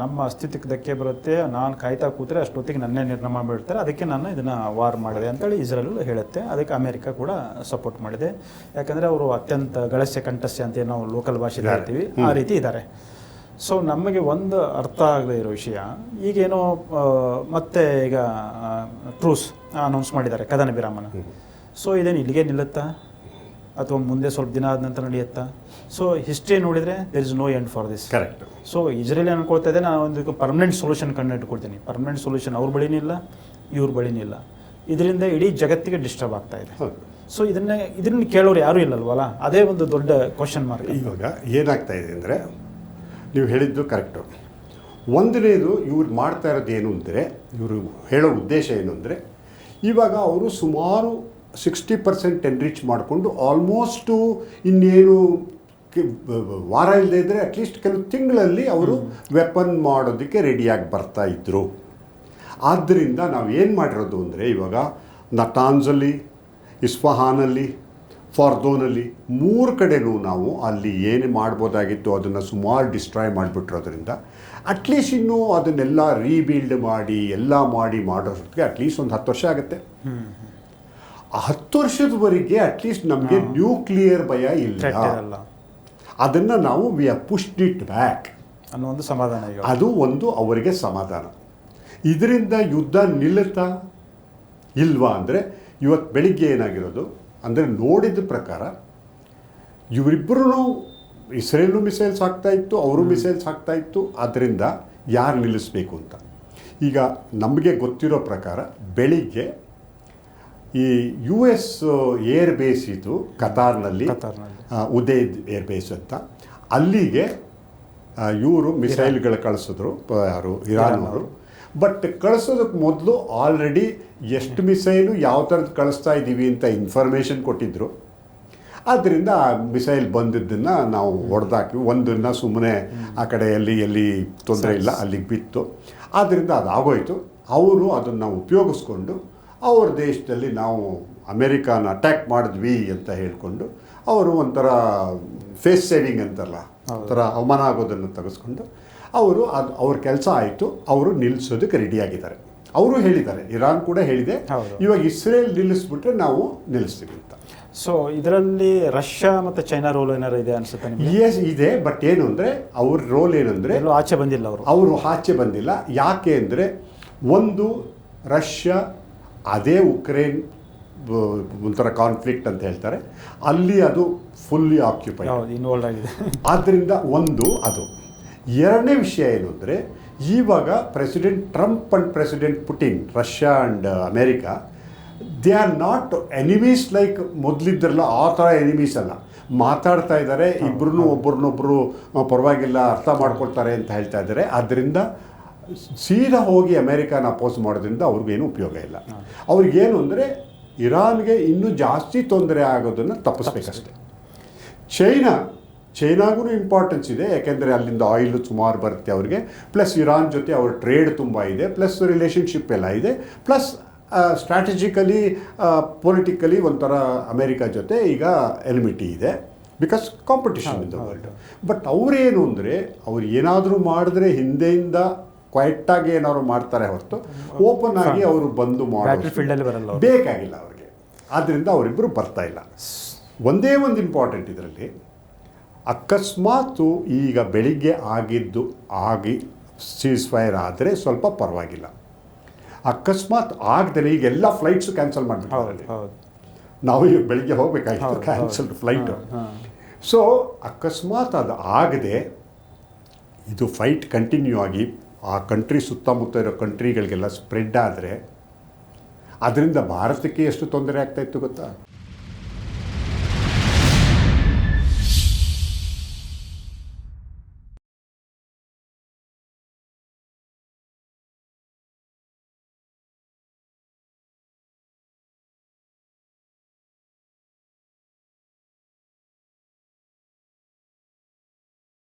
ನಮ್ಮ ಅಸ್ತಿತ್ವಕ್ಕೆ ಧಕ್ಕೆ ಬರುತ್ತೆ ನಾನು ಕಾಯ್ತಾ ಕೂತ್ರೆ ಅಷ್ಟೊತ್ತಿಗೆ ನನ್ನೇ ನಿರ್ಣಯ ಮಾಡಿಬಿಡ್ತಾರೆ. ಅದಕ್ಕೆ ನಾನು ಇದನ್ನು ವಾರ್ ಮಾಡಿದೆ ಅಂತೇಳಿ ಇಸ್ರೇಲ್ ಹೇಳುತ್ತೆ. ಅದಕ್ಕೆ ಅಮೆರಿಕ ಕೂಡ ಸಪೋರ್ಟ್ ಮಾಡಿದೆ. ಯಾಕಂದರೆ ಅವರು ಅತ್ಯಂತ ಗಳಸ್ಯ ಕಂಠಸ್ಯ ಅಂತ ಏನು ನಾವು ಲೋಕಲ್ ಭಾಷೆಯಲ್ಲಿ ಹೇಳ್ತೀವಿ. ಆ ರೀತಿ ಇದ್ದಾರೆ. ಸೊ ನಮಗೆ ಒಂದು ಅರ್ಥ ಆಗದೆ ಇರೋ ವಿಷಯ ಈಗೇನೋ ಮತ್ತೆ ಈಗ ಟ್ರೂಸ್ ಅನೌನ್ಸ್ ಮಾಡಿದ್ದಾರೆ ಕದನ ವಿರಾಮನ ಸೊ ಇದೇನು ಇಲ್ಲಿಗೆ ನಿಲ್ಲುತ್ತಾ? ಅಥವಾ ಮುಂದೆ ಸ್ವಲ್ಪ ದಿನ ಆದ ನಂತರ ನಡೆಯುತ್ತಾ? ಸೊ ಹಿಸ್ಟ್ರಿ ನೋಡಿದರೆ there is no end for this correct so Israel ಅನ್ಕೊಳ್ತಾ ಇದೆ? ನಾನು ಒಂದು ಪರ್ಮನೆಂಟ್ ಸೊಲ್ಯೂಷನ್ ಕಂಡು ಇಟ್ಕೊಳ್ತೀನಿ ಪರ್ಮನೆಂಟ್ ಸೊಲ್ಯೂಷನ್ ಅವ್ರ ಬಳಿನೂ ಇಲ್ಲ ಇವ್ರ ಬಳಿನೂ ಇಲ್ಲ. ಇದರಿಂದ ಇಡೀ ಜಗತ್ತಿಗೆ ಡಿಸ್ಟರ್ಬ್ ಆಗ್ತಾ ಇದೆ. ಸೊ ಇದನ್ನ ಇದನ್ನ ಕೇಳೋರು ಯಾರೂ ಇಲ್ಲಲ್ವಲ್ಲ? ಅದೇ ಒಂದು ದೊಡ್ಡ ಕ್ವಶನ್ ಮಾರ್ಕ್ ಇವಾಗ ಏನಾಗ್ತಾ ಇದೆ ಅಂದರೆ ನೀವು ಹೇಳಿದ್ದು ಕರೆಕ್ಟು ಒಂದನೇದು ಇವ್ರು ಮಾಡ್ತಾ ಇರೋದು ಏನು ಅಂದರೆ ಇವರು ಹೇಳೋ ಉದ್ದೇಶ ಏನು ಅಂದರೆ ಇವಾಗ ಅವರು ಸುಮಾರು ಸಿಕ್ಸ್ಟಿ ಪರ್ಸೆಂಟ್ ಎನ್ರಿಚ್ ಮಾಡಿಕೊಂಡು ಆಲ್ಮೋಸ್ಟು ಇನ್ನೇನು ವಾರ ಇಲ್ಲದೆ ಇದ್ದರೆ ಅಟ್ಲೀಸ್ಟ್ ಕೆಲವು ತಿಂಗಳಲ್ಲಿ ಅವರು ವೆಪನ್ ಮಾಡೋದಕ್ಕೆ ರೆಡಿಯಾಗಿ ಬರ್ತಾ ಇದ್ದರು ಆದ್ದರಿಂದ ನಾವು ಏನು ಮಾಡಿರೋದು ಅಂದರೆ ಇವಾಗ ನಟಾನ್ಸಲ್ಲಿ ಇಸ್ಫಹಾನಲ್ಲಿ ಫಾರ್ದೋನಲ್ಲಿ ಮೂರು ಕಡೆನೂ ನಾವು ಅಲ್ಲಿ ಏನು ಮಾಡ್ಬೋದಾಗಿತ್ತು ಅದನ್ನು ಸುಮಾರು ಡಿಸ್ಟ್ರಾಯ್ ಮಾಡಿಬಿಟ್ಟಿರೋದ್ರಿಂದ ಅಟ್ಲೀಸ್ಟ್ ಇನ್ನೂ ಅದನ್ನೆಲ್ಲ ರೀಬಿಲ್ಡ್ ಮಾಡಿ ಎಲ್ಲ ಮಾಡಿ ಮಾಡೋದಕ್ಕೆ ಅಟ್ಲೀಸ್ಟ್ ಒಂದು ಹತ್ತು ವರ್ಷ ಆಗುತ್ತೆ. ಹತ್ತು ವರ್ಷದವರೆಗೆ ಅಟ್ಲೀಸ್ಟ್ ನಮಗೆ ನ್ಯೂಕ್ಲಿಯರ್ ಭಯ ಇಲ್ಲ. ಅದನ್ನು ನಾವು we are pushed it back ಅನ್ನೋ ಒಂದು ಸಮಾಧಾನ ಅದು ಒಂದು ಅವರಿಗೆ ಸಮಾಧಾನ. ಇದರಿಂದ ಯುದ್ಧ ನಿಲ್ಲುತ್ತಾ? ಇಲ್ವಾ ಅಂದರೆ ಇವತ್ತು ಬೆಳಿಗ್ಗೆ ಏನಾಗಿರೋದು? ಅಂದರೆ ನೋಡಿದ ಪ್ರಕಾರ ಇವರಿಬ್ಬರೂ ಇಸ್ರೇಲು ಮಿಸೈಲ್ಸ್ ಹಾಕ್ತಾ ಇತ್ತು ಅವರು ಮಿಸೈಲ್ಸ್ ಹಾಕ್ತಾ ಇತ್ತು ಅದರಿಂದ ಯಾರು ನಿಲ್ಲಿಸಬೇಕು ಅಂತ. ಈಗ ನಮಗೆ ಗೊತ್ತಿರೋ ಪ್ರಕಾರ ಬೆಳಿಗ್ಗೆ ಈ ಯು ಎಸ್ ಏರ್ ಬೇಸ್ ಇದು ಕತಾರ್ನಲ್ಲಿ ಉದಯ್ ಏರ್ ಬೇಸ್ ಅಂತ. ಅಲ್ಲಿಗೆ ಇವರು ಮಿಸೈಲ್ಗಳು ಕಳಿಸಿದ್ರು ಯಾರು ಇರಾನ್ ಅವರು ಬಟ್ ಕಳಿಸೋದಕ್ಕೆ ಮೊದಲು ಆಲ್ರೆಡಿ ಎಷ್ಟು ಮಿಸೈಲು ಯಾವ ಥರದ್ದು ಕಳಿಸ್ತಾ ಇದ್ದೀವಿ ಅಂತ ಇನ್ಫಾರ್ಮೇಷನ್ ಕೊಟ್ಟಿದ್ದರು ಆದ್ದರಿಂದ ಆ ಮಿಸೈಲ್ ಬಂದಿದ್ದನ್ನು ನಾವು ಹೊಡೆದಾಕಿ ಒಂದನ್ನು ಸುಮ್ಮನೆ ಆ ಕಡೆ ಎಲ್ಲಿ ಎಲ್ಲಿ ತೊಂದರೆ ಇಲ್ಲ ಅಲ್ಲಿಗೆ ಬಿತ್ತು. ಆದ್ದರಿಂದ ಅದಾಗೋಯಿತು. ಅವರು ಅದನ್ನು ಉಪಯೋಗಿಸ್ಕೊಂಡು ಅವ್ರ ದೇಶದಲ್ಲಿ ನಾವು ಅಮೇರಿಕಾನ ಅಟ್ಯಾಕ್ ಮಾಡಿದ್ವಿ ಅಂತ ಹೇಳಿಕೊಂಡು ಅವರು ಒಂಥರ ಫೇಸ್ ಸೇವಿಂಗ್ ಅಂತಾರಲ್ಲ ಒಂಥರ ಅವಮಾನ ಆಗೋದನ್ನು ತೆಗೆಸ್ಕೊಂಡು ಅವರು ಅದು ಅವ್ರ ಕೆಲಸ ಆಯಿತು ಅವರು ನಿಲ್ಲಿಸೋದಕ್ಕೆ ರೆಡಿಯಾಗಿದ್ದಾರೆ ಅವರು ಹೇಳಿದ್ದಾರೆ ಇರಾನ್ ಕೂಡ ಹೇಳಿದೆ. ಇವಾಗ ಇಸ್ರೇಲ್ ನಿಲ್ಲಿಸ್ಬಿಟ್ರೆ ನಾವು ನಿಲ್ಲಿಸ್ತೀವಿ ಅಂತ. ಸೊ ಇದರಲ್ಲಿ ರಷ್ಯಾ ಮತ್ತು ಚೈನಾ ರೋಲ್ ಏನಾರು ಇದೆ ಅನ್ಸುತ್ತೆ ಎಸ್ ಇದೆ ಬಟ್ ಏನು ಅಂದರೆ ಅವ್ರ ರೋಲ್ ಏನಂದರೆ ಆಚೆ ಬಂದಿಲ್ಲ ಅವರು. ಅವರು ಆಚೆ ಬಂದಿಲ್ಲ. ಯಾಕೆ ಅಂದರೆ ಒಂದು ರಷ್ಯಾ ಅದೇ ಉಕ್ರೇನ್ ಒಂಥರ ಕಾನ್ಫ್ಲಿಕ್ಟ್ ಅಂತ ಹೇಳ್ತಾರೆ. ಅಲ್ಲಿ ಅದು ಫುಲ್ಲಿ ಆಕ್ಯುಪೈ ಇನ್ವಾಲ್ವ್ ಆಗಿದೆ. ಆದ್ದರಿಂದ ಒಂದು ಅದು. ಎರಡನೇ ವಿಷಯ ಏನು ಅಂದರೆ ಈವಾಗ president Trump and president Putin Russia and America they are not enemies like ಮೊದಲಿದ್ದರಲ್ಲ ಆ ಥರ ಎನಿಮೀಸ್ ಅಲ್ಲ. ಮಾತಾಡ್ತಾ ಇದ್ದಾರೆ ಇಬ್ಬರೂ ಒಬ್ಬರನ್ನೊಬ್ಬರು ಪರವಾಗಿಲ್ಲ ಅರ್ಥ ಮಾಡ್ಕೊಳ್ತಾರೆ ಅಂತ ಹೇಳ್ತಾ ಇದ್ದಾರೆ. ಆದ್ದರಿಂದ ಸೀದಾ ಹೋಗಿ ಅಮೇರಿಕಾನ ಅಪೋಸ್ ಮಾಡೋದ್ರಿಂದ ಅವ್ರಿಗೇನು ಉಪಯೋಗ ಇಲ್ಲ. ಅವ್ರಿಗೇನು ಅಂದರೆ ಇರಾನ್ಗೆ ಇನ್ನೂ ಜಾಸ್ತಿ ತೊಂದರೆ ಆಗೋದನ್ನು ತಪ್ಪಿಸ್ಬೇಕಷ್ಟೆ. ಚೈನಾ ಚೈನಾಗೂ ಇಂಪಾರ್ಟೆನ್ಸ್ ಇದೆ ಯಾಕೆಂದರೆ ಅಲ್ಲಿಂದ ಆಯಿಲ್ ಸುಮಾರು ಬರುತ್ತೆ ಅವ್ರಿಗೆ. ಪ್ಲಸ್ ಇರಾನ್ ಜೊತೆ ಅವ್ರ ಟ್ರೇಡ್ ತುಂಬ ಇದೆ ಪ್ಲಸ್ ರಿಲೇಷನ್ಶಿಪ್ ಎಲ್ಲ ಇದೆ ಪ್ಲಸ್ ಸ್ಟ್ರಾಟಜಿಕಲಿ ಪೊಲಿಟಿಕಲಿ ಒಂಥರ ಅಮೇರಿಕಾ ಜೊತೆ ಈಗ ಎಲಿಮಿಟಿ ಇದೆ because competition in the world but ಅವರೇನು ಅಂದರೆ ಅವ್ರು ಏನಾದರೂ ಮಾಡಿದ್ರೆ ಹಿಂದೆಯಿಂದ ಕ್ವೈಟಾಗಿ ಏನಾದ್ರು ಮಾಡ್ತಾರೆ ಹೊರತು ಓಪನ್ ಆಗಿ ಅವರು ಬಂದು ಫೀಲ್ಡಲ್ಲಿ ಬರಲ್ಲ ಬೇಕಾಗಿಲ್ಲ ಅವ್ರಿಗೆ. ಆದ್ದರಿಂದ ಅವರಿಬ್ಬರು ಬರ್ತಾ ಇಲ್ಲ. ಒಂದೇ ಒಂದು ಇಂಪಾರ್ಟೆಂಟ್ ಇದರಲ್ಲಿ ಅಕಸ್ಮಾತು ಈಗ ಬೆಳಿಗ್ಗೆ ಆಗಿದ್ದು ಆಗಿ ಸೀಸ್ ಫೈರ್ ಆದರೆ ಸ್ವಲ್ಪ ಪರವಾಗಿಲ್ಲ. ಅಕಸ್ಮಾತ್ ಆಗದೆ ಈಗ ಎಲ್ಲ ಫ್ಲೈಟ್ಸು ಕ್ಯಾನ್ಸಲ್ ಮಾಡಿಬಿಟ್ಟು ನಾವು ಈಗ ಬೆಳಿಗ್ಗೆ ಹೋಗಬೇಕಾಗಿತ್ತು ಕ್ಯಾನ್ಸಲ್ ಕ್ಯಾನ್ಸಲ್ಡ್ ಫ್ಲೈಟು ಸೊ ಅಕಸ್ಮಾತ್ ಅದು ಆಗದೆ ಇದು ಫೈಟ್ ಕಂಟಿನ್ಯೂ ಆಗಿ ಆ ಕಂಟ್ರಿ ಸುತ್ತಮುತ್ತ ಇರೋ ಕಂಟ್ರಿಗಳಿಗೆಲ್ಲ ಸ್ಪ್ರೆಡ್ ಆದರೆ ಅದರಿಂದ ಭಾರತಕ್ಕೆ ಎಷ್ಟು ತೊಂದರೆ ಆಗ್ತಾಯಿತ್ತು ಗೊತ್ತಾ?